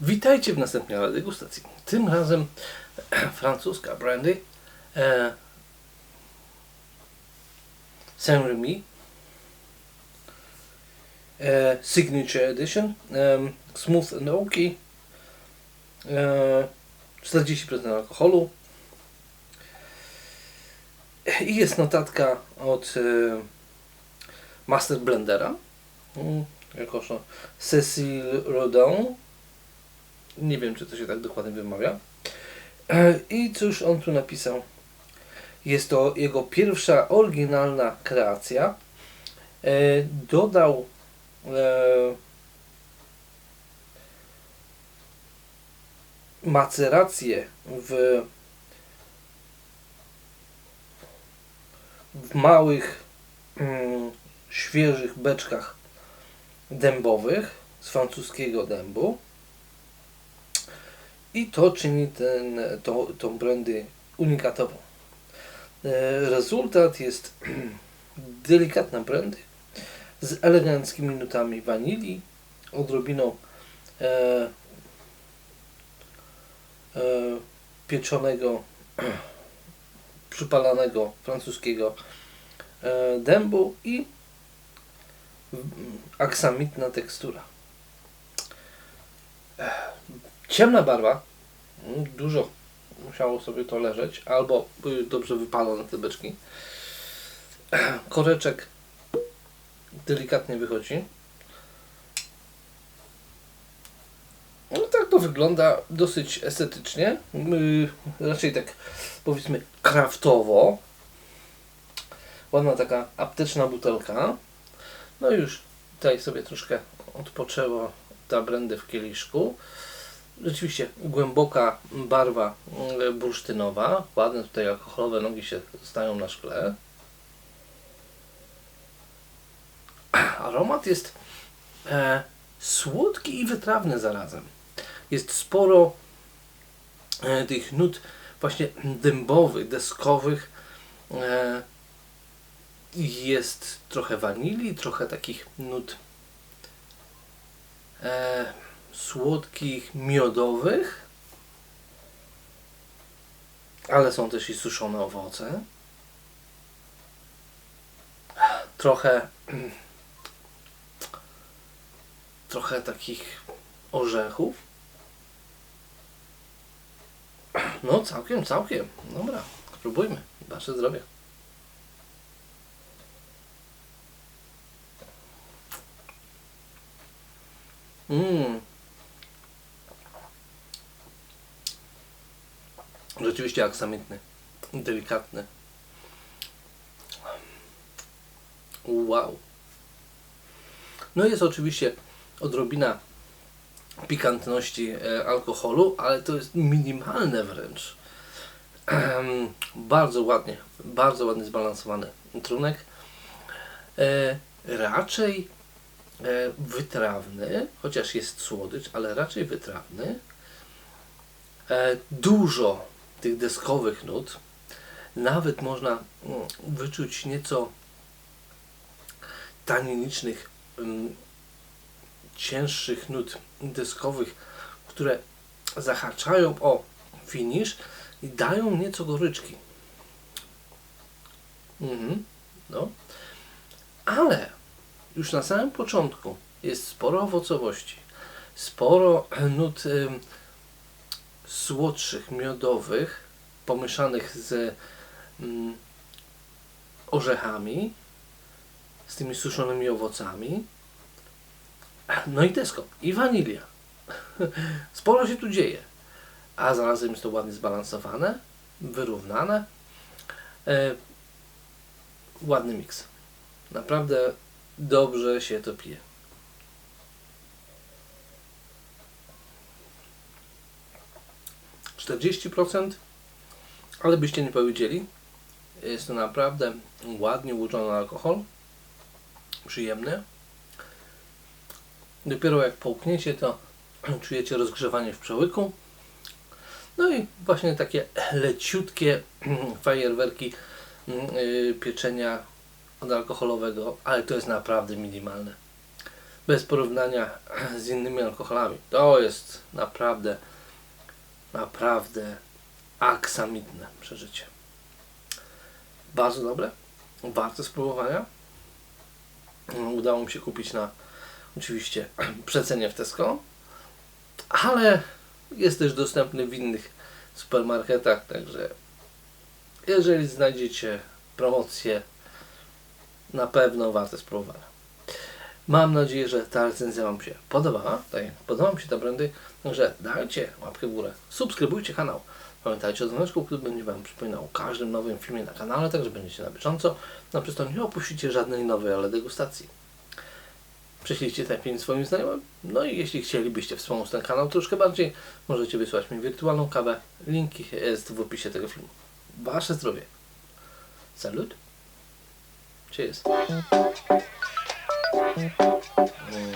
Witajcie w następnej degustacji. Tym razem francuska brandy e, Saint-Remy e, Signature Edition em, Smooth and Oaky e, 40% alkoholu i jest notatka od e, Master Blendera mm, jakoż to Cécile Rodin nie wiem, czy to się tak dokładnie wymawia. E, I cóż on tu napisał? Jest to jego pierwsza oryginalna kreacja. E, Dodał macerację w, w małych, mm, świeżych beczkach dębowych z francuskiego dębu. I to czyni ten, to, tą brandy unikatową. E, Rezultat jest delikatna brandy z eleganckimi nutami wanilii, odrobiną e, pieczonego, przypalanego francuskiego e, dębu i aksamitna tekstura. Ciemna barwa, Mm, dużo musiało sobie to leżeć, albo dobrze wypalone te beczki. Koreczek delikatnie wychodzi. No tak to wygląda dosyć estetycznie, Yy, raczej tak powiedzmy kraftowo. Ładna taka apteczna butelka. No już tutaj sobie troszkę odpoczęła ta brandy w kieliszku. Rzeczywiście głęboka barwa mm, bursztynowa. Ładne tutaj alkoholowe nogi się stają na szkle. Aromat jest e, słodki i wytrawny zarazem. Jest sporo e, tych nut właśnie dębowych, deskowych. E, jest trochę wanilii, trochę takich nut e, słodkich, miodowych, ale są też i suszone owoce. Trochę trochę takich orzechów. No, całkiem, całkiem. Dobra, spróbujmy. Wasze zdrowie. Mmm. Rzeczywiście aksamitny, delikatny. Wow. No jest oczywiście odrobina pikantności e, alkoholu, ale to jest minimalne wręcz. Ehm, bardzo ładnie, bardzo ładnie zbalansowany trunek. E, raczej e, wytrawny, chociaż jest słodycz, ale raczej wytrawny. Dużo tych deskowych nut. Nawet można mm, wyczuć nieco taninicznych, mm, cięższych nut deskowych, które zahaczają o finish i dają nieco goryczki. Mhm, no. Ale już na samym początku jest sporo owocowości, sporo nut słodszych, miodowych, pomieszanych z mm, orzechami, z tymi suszonymi owocami. No i desko, i wanilia. Sporo się tu dzieje. A zarazem jest to ładnie zbalansowane, wyrównane. E, ładny miks. Naprawdę dobrze się to pije. 40%, ale byście nie powiedzieli. Jest to naprawdę ładnie ułożony alkohol. Przyjemny. Dopiero jak połkniecie, to czujecie rozgrzewanie w przełyku. No i właśnie takie leciutkie fajerwerki mm, yy, pieczenia alkoholowego, ale to jest naprawdę minimalne. Bez porównania z innymi alkoholami. To jest naprawdę, naprawdę aksamitne przeżycie. Bardzo dobre, warte spróbowania. Mm, Udało mi się kupić na oczywiście przecenie w Tesco, ale jest też dostępny w innych supermarketach, także jeżeli znajdziecie promocję, na pewno warte spróbowania. Mam nadzieję, że ta recenzja Wam się podobała. Tak, podoba mi się ta brandy, także dajcie łapkę w górę, subskrybujcie kanał. Pamiętajcie o dzwoneczku, który będzie Wam przypominał o każdym nowym filmie na kanale, także będziecie na bieżąco. No przez to nie opuścicie żadnej nowej, ale degustacji. Prześlijcie ten film swoim znajomym. No i jeśli chcielibyście wspomóc ten kanał troszkę bardziej, możecie wysłać mi wirtualną kawę. Link jest w opisie tego filmu. Wasze zdrowie. Salut. Cheers. Mm.